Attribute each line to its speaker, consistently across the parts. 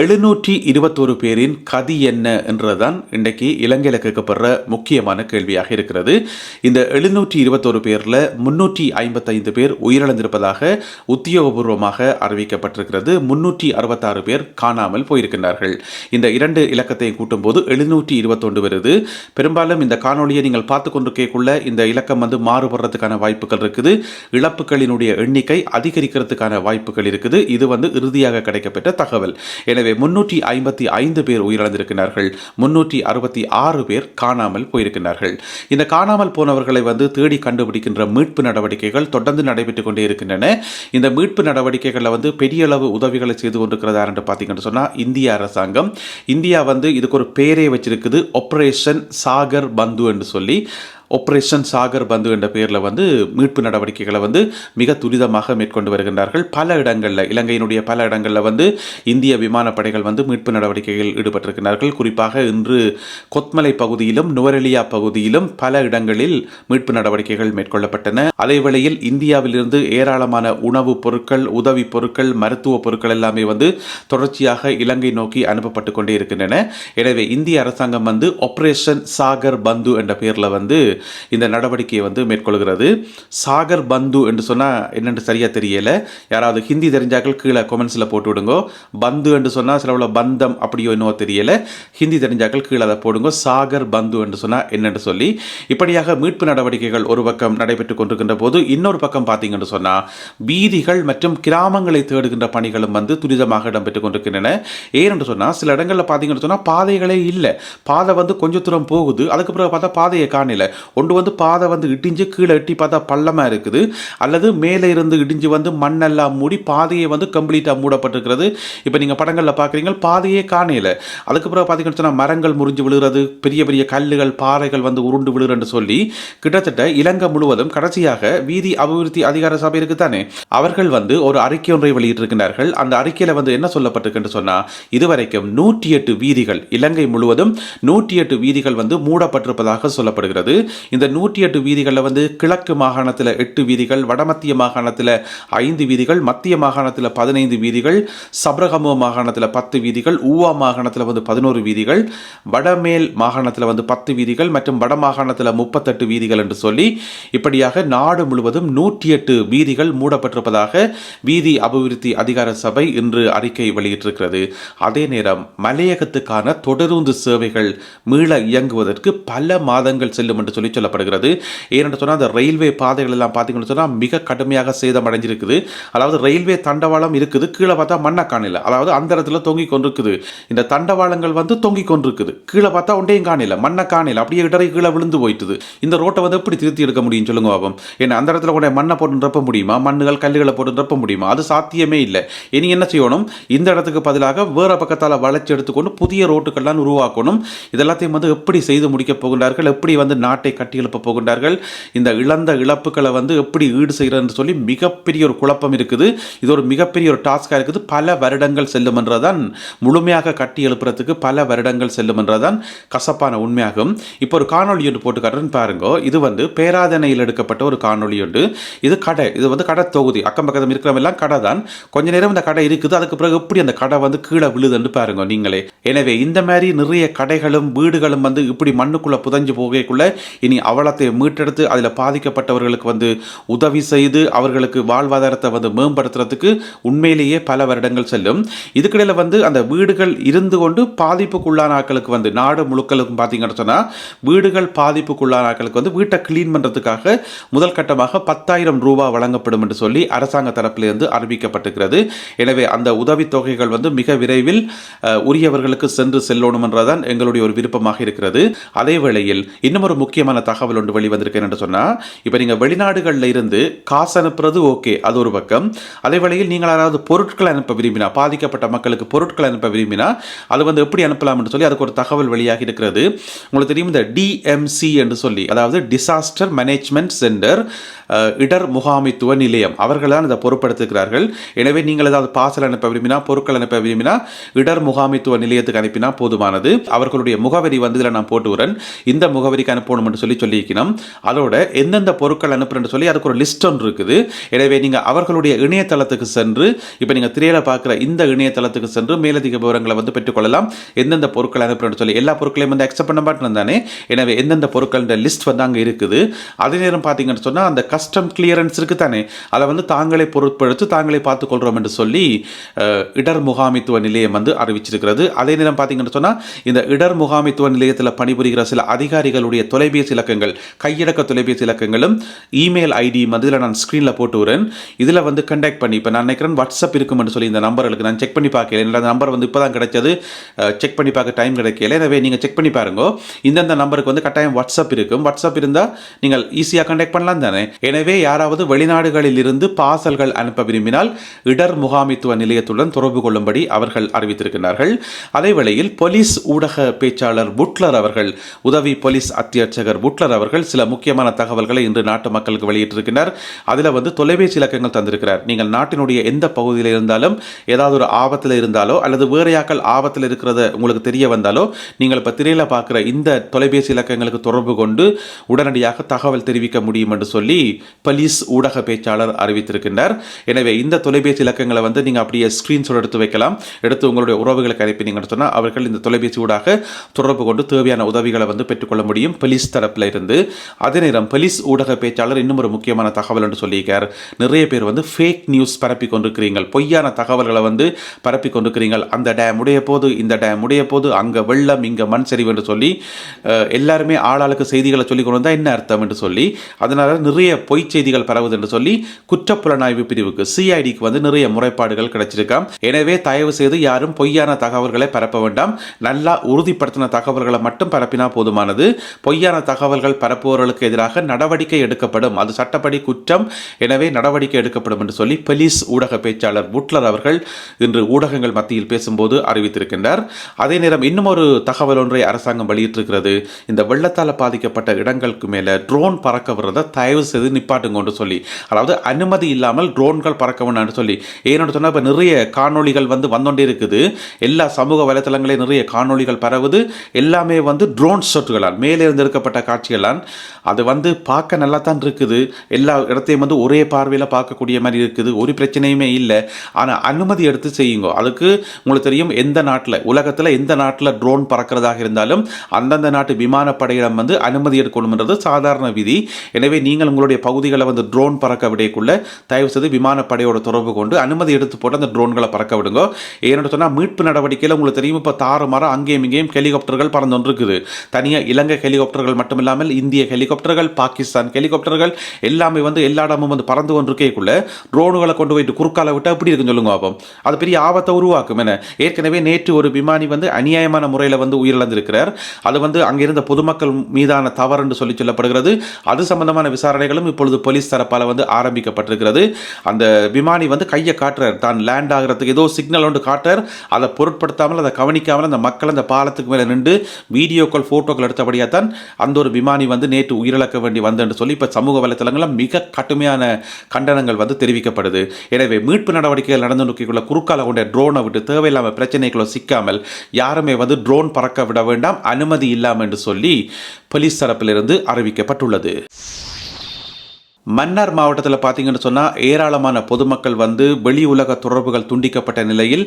Speaker 1: எழுநூற்றி இருபத்தோரு பேரின் கதி என்ன என்றதுதான் இன்றைக்கு இலங்கையில் கேட்கப்படுற முக்கியமான கேள்வியாக இருக்கிறது. இந்த எழுநூற்றி இருபத்தோரு பேரில் முன்னூற்றி ஐம்பத்தைந்து பேர் உயிரிழந்திருப்பதாக உத்தியோகபூர்வமாக அறிவிக்கப்பட்டிருக்கிறது. முன்னூற்றி அறுபத்தாறு பேர் காணாமல் போயிருக்கின்றார்கள். இந்த இரண்டு இலக்கத்தையும் கூட்டும்போது எழுநூற்றி இருபத்தொன்று வருது. பெரும்பாலும் இந்த காணொளியை நீங்கள் பார்த்து கொண்டிருக்கக்குள்ள இந்த இலக்கம் வந்து மாறுபடுறதுக்கான வாய்ப்புகள் இருக்குது. இழப்புகளினுடைய எண்ணிக்கை அதிகரிக்கிறதுக்கான வாய்ப்புகள் இருக்குது. இது வந்து இறுதியாக கிடைக்கப்பட்ட தகவல். எனவே முன்னூற்றி ஐம்பத்தி ஐந்து பேர் உயிரிழந்திருக்கிறார்கள். முன்னூற்றி அறுபத்தி ஆறு பேர் காணாமல் போயிருக்கிறார்கள். இந்த காணாமல் போனவர்களை வந்து தேடி கண்டுபிடிக்கின்ற மீட்பு நடவடிக்கைகள் தொடர்ந்து நடைபெற்றுக் கொண்டே இருக்கின்றன. இந்த மீட்பு நடவடிக்கைகளில் வந்து பெரிய அளவு உதவிகளை செய்து கொண்டிருக்கிறதா என்று பார்த்தீங்கன்னு சொன்னால் இந்திய அரசாங்கம். இந்தியா வந்து இதுக்கு ஒரு பேரே வச்சிருக்குது ஆப்ரேஷன் சாகர் பந்து என்று சொல்லி. ஆப்ரேஷன் சாகர் பந்து என்ற பெயரில் வந்து மீட்பு நடவடிக்கைகளை வந்து மிக துரிதமாக மேற்கொண்டு வருகின்றார்கள். பல இடங்களில் இலங்கையினுடைய பல இடங்களில் வந்து இந்திய விமானப்படைகள் வந்து மீட்பு நடவடிக்கையில் ஈடுபட்டிருக்கிறார்கள் குறிப்பாக இன்று கொத்மலை பகுதியிலும் நுவரெலியா பகுதியிலும் பல இடங்களில் மீட்பு நடவடிக்கைகள் மேற்கொள்ளப்பட்டன. அதேவேளையில் இந்தியாவிலிருந்து ஏராளமான உணவுப் பொருட்கள் உதவி பொருட்கள் மருத்துவ பொருட்கள் எல்லாமே வந்து தொடர்ச்சியாக இலங்கை நோக்கி அனுப்பப்பட்டு கொண்டே இருக்கின்றன. எனவே இந்திய அரசாங்கம் வந்து ஆப்ரேஷன் சாகர் பந்து என்ற பெயரில் வந்து இந்த நடவடிக்கையை வந்து மேற்கொள்கிறது. சாகர் பந்து என்று சொன்னால் என்னென்று சரியாக தெரியல. யாராவது ஹிந்தி தெரிஞ்சாக்கள் கீழே கொமெண்ட்ஸில் போட்டு விடுங்கோ. பந்து என்று சொன்னால் சில பந்தம் அப்படியோ என்னவோ தெரியல. ஹிந்தி தெரிஞ்சாக்கள் கீழே அதை போடுங்க. சாகர் பந்து என்று சொன்னால் என்னென்று சொல்லி. இப்படியாக மீட்பு நடவடிக்கைகள் ஒரு பக்கம் நடைபெற்று கொண்டிருக்கின்ற போது இன்னொரு பக்கம் பார்த்தீங்கன்னு சொன்னால் வீதிகள் மற்றும் கிராமங்களை தேடுகின்ற பணிகளும் வந்து துரிதமாக இடம்பெற்றுக் கொண்டிருக்கின்றன. ஏனென்று சொன்னால் சில இடங்களில் பார்த்தீங்கன்னு சொன்னால் பாதைகளே இல்லை. பாதை வந்து கொஞ்ச தூரம் போகுது. அதுக்கு பிறகு பார்த்தா பாதையை காணல. ஒன்று வந்து பாதை வந்து இடிஞ்சு கீழே எட்டி பார்த்தா பள்ளமாக இருக்குது. அல்லது மேலே இருந்து இடிஞ்சு வந்து மண்ணெல்லாம் மூடி பாதையை வந்து கம்ப்ளீட்டாக மூடப்பட்டிருக்கிறது. இப்போ நீங்கள் படங்களில் பார்க்குறீங்க பாதையே காணல. அதுக்கு பிறகு பார்த்தீங்கன்னு சொன்னால் மரங்கள் முறிஞ்சு விழுகிறது பெரிய பெரிய கல்லுகள் பாறைகள் வந்து உருண்டு விழுறன்னு சொல்லி கிட்டத்தட்ட இலங்கை முழுவதும் கடைசியாக வீதி அபிவிருத்தி அதிகார சபை இருக்குதானே அவர்கள் வந்து ஒரு அறிக்கை ஒன்றை வெளியிட்டிருக்கிறார்கள். அந்த அறிக்கையில் வந்து என்ன சொல்லப்பட்டிருக்குன்னு சொன்னால் இதுவரைக்கும் நூற்றி எட்டு வீதிகள் இலங்கை முழுவதும் நூற்றி எட்டு வீதிகள் வந்து மூடப்பட்டிருப்பதாக சொல்லப்படுகிறது. இந்த நூற்றி எட்டு வீதிகளில் வந்து கிழக்கு மாகாணத்தில் எட்டு வீதிகள் வடமத்திய மாகாணத்தில் ஐந்து வீதிகள் மத்திய மாகாணத்தில் பதினைந்து வீதிகள் சப்ரகமோ மாகாணத்தில் பத்து வீதிகள் ஊவா மாகாணத்தில் வந்து பதினோரு வீதிகள் வடமேல் மாகாணத்தில் வந்து பத்து வீதிகள் மற்றும் வட மாகாணத்தில் முப்பத்தெட்டு வீதிகள் என்று சொல்லி இப்படியாக நாடு முழுவதும் நூற்றி எட்டு வீதிகள் மூடப்பட்டிருப்பதாக வீதி அபிவிருத்தி அதிகார சபை இன்று அறிக்கை வெளியிட்டிருக்கிறது. அதே நேரம் மலையகத்துக்கான தொடருந்து சேவைகள் மீள இயங்குவதற்கு பல மாதங்கள் செல்லும் என்று சொல்லி சொல்லப்படுகிறது ஏனென்று சொன்னால் அந்த ரயில்வே பாதைகள் எல்லாம் பார்த்தீங்கன்னு சொன்னால் மிக கடுமையாக சேதம் அடைஞ்சிருக்குது அதாவது ரயில்வே தண்டவாளம் இருக்குது. கீழே பார்த்தா மண்ணை காணல அதாவது அந்த இடத்துல தொங்கி கொண்டிருக்குது. இந்த தண்டவாளங்கள் வந்து தொங்கி கொண்டிருக்குது. கீழே பார்த்தா ஒன்றையும் காணல. மண்ணை காணல அப்படியே இடரை கீழே விழுந்து போயிட்டுது. இந்த ரோட்டை வந்து எப்படி திருத்தி எடுக்க முடியும் சொல்லுங்க பாபம்? ஏன்னா அந்த இடத்துல கூட மண்ணை போட்டு நிரப்ப முடியுமா? மண்ணுகள் கல்லுகளை போட்டு நிரப்ப முடியுமா? அது சாத்தியமே இல்லை. இனி என்ன செய்யணும்? இந்த இடத்துக்கு பதிலாக வேற பக்கத்தால் வளைச்சி எடுத்துக்கொண்டு புதிய ரோட்டுகள்லாம் உருவாக்கணும். இதெல்லாத்தையும் வந்து எப்படி செய்து முடிக்க போகின்றார்கள்? எப்படி வந்து நாட்டை கட்டியெழுப்ப போகின்றார்கள். இந்த இழந்த இழப்புகளை வந்து எப்படி ஈடு செய்கிறதுன்னு சொல்லி மிகப்பெரிய ஒரு குழப்பம் இருக்குது. இது ஒரு மிகப்பெரிய ஒரு டாஸ்காக இருக்குது. பல வருடங்கள் செல்லும் என்றதான் முழுமையாக கட்டி எழுப்புறதுக்கு பல வருடங்கள் செல்லும் என்றதான் கசப்பான உண்மையாகும். இப்போ ஒரு காணொலி ஒன்று போட்டு காட்டுறேன்னு பாருங்க. இது வந்து பேராதனையில் எடுக்கப்பட்ட ஒரு காணொலி ஒன்று. இது கடை. இது வந்து கடை தொகுதி. அக்கம் பக்கத்தில் இருக்கிறவெல்லாம் கடை தான். கொஞ்ச நேரம் இந்த கடை இருக்குது. அதுக்கு பிறகு எப்படி அந்த கடை வந்து கீழே விழுதுன்னு பாருங்க நீங்களே. எனவே இந்த மாதிரி நிறைய கடைகளும் வீடுகளும் வந்து இப்படி மண்ணுக்குள்ளே புதஞ்சு போகக்குள்ள இனி அவலத்தை மீட்டெடுத்து அதில் பாதிக்கப்பட்டவர்களுக்கு வந்து உதவி செய்து அவர்களுக்கு வாழ்வாதாரத்தை வந்து மேம்படுத்துறதுக்கு உண்மையிலேயே பல வருடங்கள் செல்லும். இதுக்கிடையில் வந்து அந்த வீடுகள் இருந்து கொண்டு பாதிப்புக்குள்ளான ஆட்களுக்கு வந்து நாடு முழுக்களுக்கும் பார்த்தீங்கன்னு சொன்னால் வீடுகள் பாதிப்புக்குள்ளான ஆட்களுக்கு வந்து வீட்டை க்ளீன் பண்ணுறதுக்காக முதல் கட்டமாக பத்தாயிரம் ரூபாய் வழங்கப்படும் என்று சொல்லி அரசாங்க தரப்பிலிருந்து அறிவிக்கப்பட்டிருக்கிறது. எனவே அந்த உதவித்தொகைகள் வந்து மிக விரைவில் உரியவர்களுக்கு சென்று செல்லணும் என்றதான் எங்களுடைய ஒரு விருப்பமாக இருக்கிறது. அதே வேளையில் இன்னும் ஒரு முக்கியமான தகவல் ஒன்று வெளிவந்திருக்கேன் என்று சொன்னால் இப்போ நீங்கள் வெளிநாடுகளில் இருந்து காசு அனுப்புறது ஓகே அது ஒரு பக்கம். அதே வேளையில் நீங்கள் யாராவது பொருட்களை அனுப்ப விரும்பினா பாதிக்கப்பட்ட மக்களுக்கு பொருட்களை அனுப்ப விரும்பினா அது வந்து எப்படி அனுப்பலாம்னு சொல்லி அதுக்கு ஒரு தகவல் வெளியாகி இருக்கிறது. உங்களுக்கு தெரியும் இந்த டிஎம்சி என்று சொல்லி அதாவது டிசாஸ்டர் மேனேஜ்மெண்ட் சென்டர் இடர் முகாமைத்துவ நிலையம். அவர்கள் தான் இதை பொறுப்படுத்துகிறார்கள் எனவே நீங்கள் ஏதாவது பார்சல் அனுப்ப விரும்பினா பொருட்கள் அனுப்ப விரும்பினா இடர் முகாமைத்துவ நிலையத்துக்கு அனுப்பினா போதுமானது. அவர்களுடைய முகவரி வந்து இதில் நான் போட்டு வரேன் இந்த முகவரிக்கு அனுப்பணும் சொல்லி சொல்லியிருக்கணும். அதோட எந்தெந்த பொருட்கள் அனுப்புறேன்னு சொல்லி அதுக்கு ஒரு லிஸ்ட் ஒன்று இருக்குது. எனவே நீங்கள் அவர்களுடைய இணையதளத்துக்கு சென்று இப்போ நீங்கள் திரையில பார்க்குற இந்த இணையதளத்துக்கு சென்று மேலதிக விவரங்களை வந்து பெற்றுக்கொள்ளலாம். எந்தெந்த பொருட்கள் அனுப்புறேன்னு சொல்லி எல்லா பொருட்களையும் வந்து அக்செப்ட் பண்ண மாட்டேன் தானே எனவே எந்தெந்த பொருட்கள் லிஸ்ட் வந்து அங்கே இருக்குது. அதே நேரம் பார்த்தீங்கன்னு சொன்னால் அந்த கஸ்டம் கிளியரன்ஸ் இருக்குது தானே. அதை வந்து தாங்களே பொருட்படுத்தி தாங்களே பார்த்துக்கொள்கிறோம் என்று சொல்லி இடர் முகாமித்துவ நிலையம் வந்து அறிவிச்சிருக்கிறது. அதே நேரம் பார்த்தீங்கன்னு சொன்னால் இந்த இடர் முகாமித்துவ நிலையத்தில் பணிபுரிகிற சில அதிகாரிகளுடைய தொலைபேசி தொலைபேசி இலக்கங்கள் கையடக்க தொலைபேசி இலக்கங்களும் இமெயில் ஐடி மதியில் நான் ஸ்க்ரீனில் போட்டு வரேன் இதில் வந்து கண்டாக்ட் பண்ணி இப்போ நான் நினைக்கிறேன் வாட்ஸ்அப் இருக்குமென்னு சொல்லி இந்த நம்பர்களுக்கு நான் செக் பண்ணி பார்க்கல. என்னோட நம்பர் வந்து இப்போ தான் கிடைச்சது செக் பண்ணி பார்க்க டைம் கிடைக்கல. எனவே நீங்கள் செக் பண்ணி பாருங்க. இந்தந்த நம்பருக்கு வந்து கட்டாயம் வாட்ஸ்அப் இருக்கும். வாட்ஸ்அப் இருந்தால் நீங்கள் ஈஸியாக கண்டாக்ட் பண்ணலாம் தானே. எனவே யாராவது வெளிநாடுகளில் இருந்து பார்சல்கள் அனுப்ப விரும்பினால் இடர் முகாமித்துவ நிலையத்துடன் தொடர்பு கொள்ளும்படி அவர்கள் அறிவித்திருக்கிறார்கள் அதே வேளையில் போலீஸ் ஊடக பேச்சாளர் புட்லர் அவர்கள் உதவி போலீஸ் அத்தியட்சகர் புட்லர் அவர்கள் சில முக்கியமான தகவல்களை இன்று நாட்டு மக்களுக்கு வெளியிட்டிருக்கிறார் அதில் வந்து தொலைபேசி இலக்கங்கள் தந்திருக்கிறார். நீங்கள் நாட்டினுடைய எந்த பகுதியில் இருந்தாலும் ஏதாவது ஒரு ஆபத்தில் இருந்தாலோ அல்லது வேறு யாக்கள் ஆபத்தில் இருக்கிறத உங்களுக்கு தெரிய வந்தாலோ நீங்கள் இப்போ திரையில் பார்க்குற இந்த தொலைபேசி இலக்கங்களுக்கு தொடர்பு கொண்டு உடனடியாக தகவல் தெரிவிக்க முடியும் என்று சொல்லி போலீஸ் ஊடக பேச்சாளர் அறிவித்திருக்கின்றார். எனவே இந்த தொலைபேசி இலக்கங்களை வந்து நீங்கள் அப்படியே ஸ்க்ரீன்ஷாட் எடுத்து வைக்கலாம். எடுத்து உங்களுடைய உறவுகளுக்கு அனுப்பினீங்கன்னு சொன்னால் அவர்கள் இந்த தொலைபேசி ஊடாக தொடர்பு கொண்டு தேவையான உதவிகளை வந்து பெற்றுக்கொள்ள முடியும். போலீஸ் தரப்பில் இருந்து அதே நேரம் போலீஸ் ஊடக பேச்சாளர் இன்னும் ஒரு முக்கியமான தகவல் என்று சொல்லியிருக்கார். நிறைய பேர் வந்து ஃபேக் நியூஸ் பரப்பி கொண்டிருக்கிறீர்கள். பொய்யான தகவல்களை வந்து பரப்பி கொண்டிருக்கிறீர்கள். அந்த டேம் உடைய போது இந்த டேம் உடைய போது அங்கே வெள்ளம் இங்கே மண் சரிவு என்று சொல்லி எல்லாருமே ஆளாளுக்கு செய்திகளை சொல்லி கொண்டு வந்தால் என்ன அர்த்தம் என்று சொல்லி அதனால நிறைய பொய் செய்திகள் பரவுது என்று சொல்லி குற்றப்புலனாய்வு பிரிவுக்கு சிஐடிக்கு வந்து நிறைய முறைப்பாடுகள் கிடைச்சிருக்காம். எனவே தயவு செய்து யாரும் பொய்யான தகவல்களை பரப்ப வேண்டாம். நல்லா உறுதிப்படுத்தின தகவல்களை மட்டும் பரப்பினா போதுமானது. பொய்யான தகவல்கள் பரப்புவர்களுக்கு எதிராக நடவடிக்கை எடுக்கப்படும். அது சட்டப்படி குற்றம். எனவே நடவடிக்கை எடுக்கப்படும் என்று சொல்லி போலீஸ் ஊடக பேச்சாளர் புட்லர் அவர்கள் இன்று ஊடகங்கள் மத்தியில் பேசும்போது அறிவித்திருக்கின்றார். அதே நேரம் இன்னும் ஒரு தகவல் ஒன்றை அரசாங்கம் வெளியிட்டிருக்கிறது. இந்த வெள்ளத்தால் பாதிக்கப்பட்ட இடங்களுக்கு மேலே ட்ரோன் பறக்க விடுறதை தயவு செய்து நிப்பாட்டுங்கன்னு சொல்லி. அதாவது அனுமதி இல்லாமல் ட்ரோன்கள் பறக்க வேண்டாம்னு சொல்லி. ஏன்னு சொன்னால் இப்போ நிறைய காணொளிகள் வந்து வந்தோண்டே இருக்குது. எல்லா சமூக வலைத்தளங்களில் நிறைய காணொளிகள் பரவுது. எல்லாமே வந்து ட்ரோன் ஷாட்டுகளால் மேலே இருந்து எடுக்கப்பட்ட காட்சிகளான். அது வந்து பார்க்க நல்லா தான் இருக்குது. எல்லா இடத்தையும் வந்து ஒரே பார்வையில் பார்க்கக்கூடிய மாதிரி இருக்குது. ஒரு பிரச்சனையுமே இல்லை. ஆனால் அனுமதி எடுத்து செய்யுங்க. அதுக்கு உங்களுக்கு தெரியும் எந்த நாட்டில் உலகத்தில் எந்த நாட்டில் ட்ரோன் பறக்கிறதாக இருந்தாலும் அந்தந்த நாட்டு விமானப்படையிடம் வந்து அனுமதி எடுக்கணும்ன்றது சாதாரண விதி. எனவே நீங்கள் உங்களுடைய பகுதிகளை வந்து ட்ரோன் பறக்க விடையக்குள்ள தயவு செய்து விமானப்படையோட தொடர்பு கொண்டு அனுமதி எடுத்து போட்டு அந்த ட்ரோன்களை பறக்க விடுங்க. ஏன்னு சொன்னால் மீட்பு நடவடிக்கையில் உங்களுக்கு தெரியும் இப்போ தாறு மாற அங்கேயும் இங்கேயும் ஹெலிகாப்டர்கள் பறந்து இருக்குது தனியாக இலங்கை ஹெலிகாப்டர்கள் மட்டும் இல்லாமல் இந்திய ஹெலிகாப்டர்கள் பாகிஸ்தான் ஹெலிகாப்டர்கள் எல்லாமே வந்து எல்லா இடமும் வந்து பறந்து கொண்டிருக்கேக்குள்ள ட்ரோனுகளை கொண்டு போயிட்டு குறுக்கால விட்டு அப்படி இருக்குன்னு சொல்லுங்க பாப்போம். அது பெரிய ஆபத்தை உருவாக்கும் என. ஏற்கனவே நேற்று ஒரு விமானி வந்து அநியாயமான முறையில் வந்து உயிரிழந்திருக்கிறார். அது வந்து அங்கிருந்த பொதுமக்கள் மீதான தவறு என்று சொல்லி சொல்லப்படுகிறது. அது சம்பந்தமான விசாரணைகளும் இப்பொழுது போலீஸ் தரப்பால் வந்து ஆரம்பிக்கப்பட்டிருக்கிறது. அந்த விமானி வந்து கையை காட்டுறார். தான் லேண்ட் ஆகிறதுக்கு ஏதோ சிக்னல் ஒன்று காட்டுறார். அதை பொருட்படுத்தாமல் அதை கவனிக்காமல் அந்த மக்கள் அந்த பாலத்துக்கு மேலே நின்று வீடியோக்கள் ஃபோட்டோக்கள் எடுத்தபடியாக தான் அந்த ஒரு விமானி வந்து நேற்று உயிரிழக்க வேண்டி வந்தேன்னு சொல்லி இப்போ சமூக வலைத்தளங்களில் மிக கடுமையான கண்டனங்கள் வந்து தெரிவிக்கப்படுது. எனவே மீட்பு நடவடிக்கைகள் நடந்து நோக்கிக்குள்ள குறுக்கால கொண்ட ட்ரோனை விட்டு தேவையில்லாமல் பிரச்சனைகளை சிக்காமல் யாருமே வந்து ட்ரோன் பறக்க விட வேண்டாம் அனுமதி இல்லாமல் என்று சொல்லி போலீஸ் தரப்பிலிருந்து அறிவிக்கப்பட்டுள்ளது. மன்னார் மாவட்டத்தில் பார்த்தீங்கன்னு சொன்னால் ஏராளமான பொதுமக்கள் வந்து வெளி உலக தொடர்புகள் துண்டிக்கப்பட்ட நிலையில்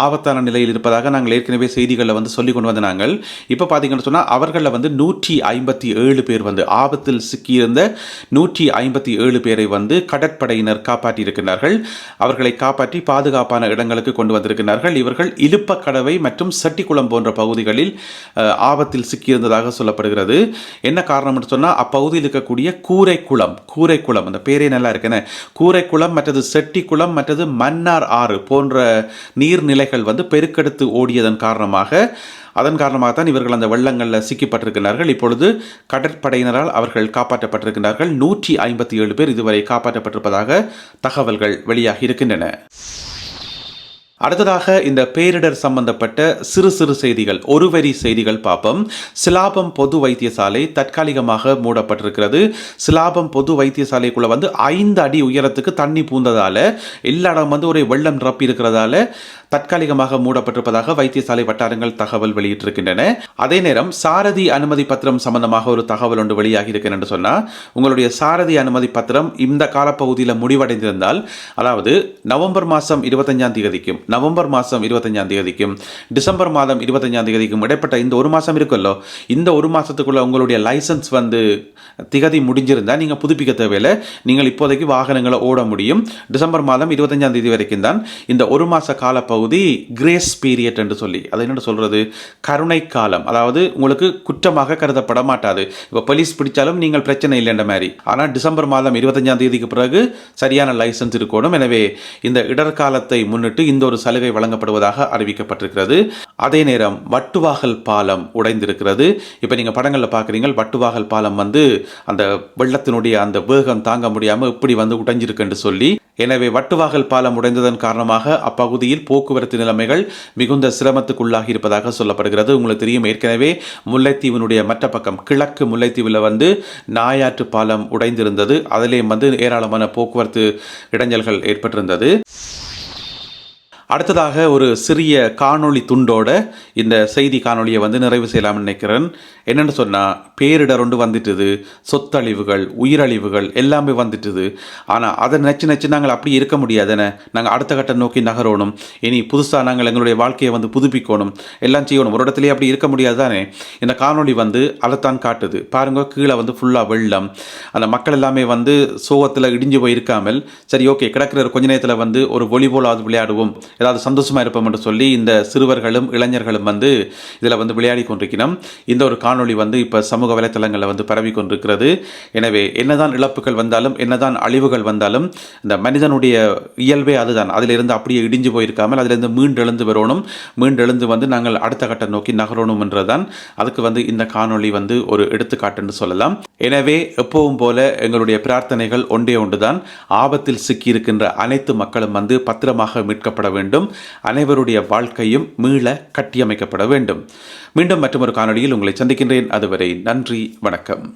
Speaker 1: ஆபத்தான நிலையில் இருப்பதாக நாங்கள் ஏற்கனவே செய்திகளில் வந்து சொல்லி கொண்டு வந்த நாங்கள் இப்போ பார்த்தீங்கன்னு சொன்னால் அவர்களில் வந்து நூற்றி ஐம்பத்தி ஏழு பேர் வந்து ஆபத்தில் சிக்கியிருந்த நூற்றி ஐம்பத்தி ஏழு பேரை வந்து கடற்படையினர் காப்பாற்றியிருக்கிறார்கள் அவர்களை காப்பாற்றி பாதுகாப்பான இடங்களுக்கு கொண்டு வந்திருக்கிறார்கள் இவர்கள் இலுப்பக்கடவை மற்றும் செட்டிக்குளம் போன்ற பகுதிகளில் ஆபத்தில் சிக்கியிருந்ததாக சொல்லப்படுகிறது. என்ன காரணம்னு சொன்னால் அப்பகுதியில் இருக்கக்கூடிய கூரைக்குளம் கூரைக்குளம். அந்த பேரே நல்லா இருக்குன்னு கூரைக்குளம் மற்றது செட்டிக்குளம் மற்றது மன்னார் ஆறு போன்ற நீர்நிலைகள் வந்து பெருக்கெடுத்து ஓடியதன் காரணமாக அதன் காரணமாக தான் இவர்கள் அந்த வெள்ளங்களில் சிக்கப்பட்டிருக்கிறார்கள் இப்பொழுது கடற்படையினரால் அவர்கள் காப்பாற்றப்பட்டிருக்கிறார்கள் நூற்றி ஐம்பத்தி ஏழு பேர் இதுவரை காப்பாற்றப்பட்டிருப்பதாக தகவல்கள் வெளியாகி இருக்கின்றன. அடுத்ததாக இந்த பேரிடர் சம்பந்தப்பட்ட சிறு சிறு செய்திகள் ஒரு வரி செய்திகள் பார்ப்போம். சிலாபம் பொது வைத்தியசாலை தற்காலிகமாக மூடப்பட்டிருக்கிறது. சிலாபம் பொது வைத்தியசாலைக்குள்ள வந்து ஐந்து அடி உயரத்துக்கு தண்ணி பூந்ததால எல்லா இடம் வந்து ஒரு வெள்ளம் நிரப்பி இருக்கிறதால தற்காலிகமாக மூடப்பட்டிருப்பதாக வைத்தியசாலை வட்டாரங்கள் தகவல் வெளியிட்டிருக்கின்றன. அதே நேரம் சாரதி அனுமதி பத்திரம் சம்பந்தமாக ஒரு தகவல் ஒன்று வெளியாகி இருக்கிறேன் சொன்னா உங்களுடைய சாரதி அனுமதி பத்திரம் இந்த காலப்பகுதியில் முடிவடைந்திருந்தால் அதாவது நவம்பர் மாதம் இருபத்தஞ்சாம் தேதிக்கும் நவம்பர் மாதம் இருபத்தஞ்சாம் தேதிக்கும் டிசம்பர் மாதம் இருபத்தஞ்சாம் தேதிக்கும் இடைப்பட்ட இந்த ஒரு மாதம் இருக்குல்லோ இந்த ஒரு மாதத்துக்குள்ளே உங்களுடைய லைசன்ஸ் வந்து திகதி முடிஞ்சிருந்தால் நீங்கள் புதுப்பிக்க தேவையில்லை. நீங்கள் இப்போதைக்கு வாகனங்களை ஓட முடியும். டிசம்பர் மாதம் இருபத்தஞ்சாம் தேதி வரைக்கும் தான் இந்த ஒரு மாத காலப்பகுதி கிரேஸ் பீரியட் என்று சொல்லி அது என்ன சொல்கிறது கருணை காலம். அதாவது உங்களுக்கு குற்றமாக கருதப்பட மாட்டாது. இப்போ போலீஸ் பிடிச்சாலும் நீங்கள் பிரச்சனை இல்லைன்ற மாதிரி. ஆனால் டிசம்பர் மாதம் இருபத்தஞ்சாம் தேதிக்கு பிறகு சரியான லைசன்ஸ் இருக்கணும். எனவே இந்த இடர்காலத்தை முன்னிட்டு இந்த ஒரு சலுகை வழங்கப்படுவதாக அறிவிக்கப்பட்டிருக்கிறது. அதே நேரம் வட்டுவாகல் பாலம் உடைந்திருக்கிறது. இப்போ நீங்கள் படங்களில் பார்க்குறீங்க வட்டுவாகல் பாலம் வந்து அந்த வெள்ளத்தினுடைய அந்த வேகம் தாங்க முடியாமல் இப்படி வந்து உடைஞ்சிருக்குன்னு சொல்லி எனவே வட்டுவாகல் பாலம் உடைந்ததன் காரணமாக அப்பகுதியில் போக்குவரத்து நிலைமைகள் மிகுந்த சிரமத்துக்குள்ளாகி இருப்பதாக சொல்லப்படுகிறது. உங்களுக்கு தெரியும் ஏற்கனவே முல்லைத்தீவினுடைய மற்ற பக்கம் கிழக்கு முல்லைத்தீவில் வந்து நாயாற்று பாலம் உடைந்திருந்தது. அதிலே வந்து ஏராளமான போக்குவரத்து இடைஞ்சல்கள் ஏற்பட்டிருந்தது. அடுத்ததாக ஒரு சிறிய காணொளி துண்டோட இந்த செய்தி காணொளியை வந்து நிறைவு செய்யலாம்னு நினைக்கிறேன். என்னென்னு சொன்னால் பேரிடர் ஒன்று வந்துட்டுது சொத்தழிவுகள் உயிரழிவுகள் எல்லாமே வந்துட்டுது. ஆனால் அதை நினச்சி நினச்சி நாங்கள் அப்படி இருக்க முடியாதுன்னு நாங்கள் அடுத்த கட்டம் நோக்கி நகரணும். இனி புதுசாக நாங்கள் எங்களுடைய வாழ்க்கையை வந்து புதுப்பிக்கணும். எல்லாம் செய்யணும். ஒரு இடத்துலயே அப்படி இருக்க முடியாது தானே? இந்த காணொளி வந்து அதைத்தான் காட்டுது. பாருங்க கீழே வந்து ஃபுல்லாக வெள்ளம். அந்த மக்கள் எல்லாமே வந்து சோகத்தில் இடிஞ்சு போய் இருக்காமல் சரி ஓகே கிடக்கிற கொஞ்ச நேரத்தில் வந்து ஒரு வாலிபால் அது விளையாடுவோம். ஏதாவது சந்தோஷமாக இருப்போம் என்று சொல்லி இந்த சிறுவர்களும் இளைஞர்களும் வந்து இதில் வந்து விளையாடி கொண்டிருக்கணும் இந்த ஒரு காணொளி வந்து இப்போ சமூக வலைத்தளங்களில் வந்து பரவி கொண்டிருக்கிறது. எனவே என்னதான் இழப்புகள் வந்தாலும் என்னதான் அழிவுகள் வந்தாலும் இந்த மனிதனுடைய இயல்பே அதுதான். அதிலிருந்து அப்படியே இடிஞ்சு போயிருக்காமல் அதிலிருந்து மீண்டெழுந்து வரணும் மீண்டெழுந்து வந்து நாங்கள் அடுத்த கட்டம் நோக்கி நகரணும் என்றுதான் அதுக்கு வந்து இந்த காணொளி வந்து ஒரு எடுத்துக்காட்டுன்னு சொல்லலாம். எனவே எப்பவும் போல எங்களுடைய பிரார்த்தனைகள் ஒன்றே ஒன்றுதான். ஆபத்தில் சிக்கியிருக்கின்ற அனைத்து மக்களும் வந்து பத்திரமாக மீட்கப்பட வேண்டும். அனைவருடைய வாழ்க்கையும் மீள கட்டியமைக்கப்பட வேண்டும். மீண்டும் மற்றொரு காணொலியில் உங்களை சந்திக்கின்றேன். அதுவரை நன்றி வணக்கம்.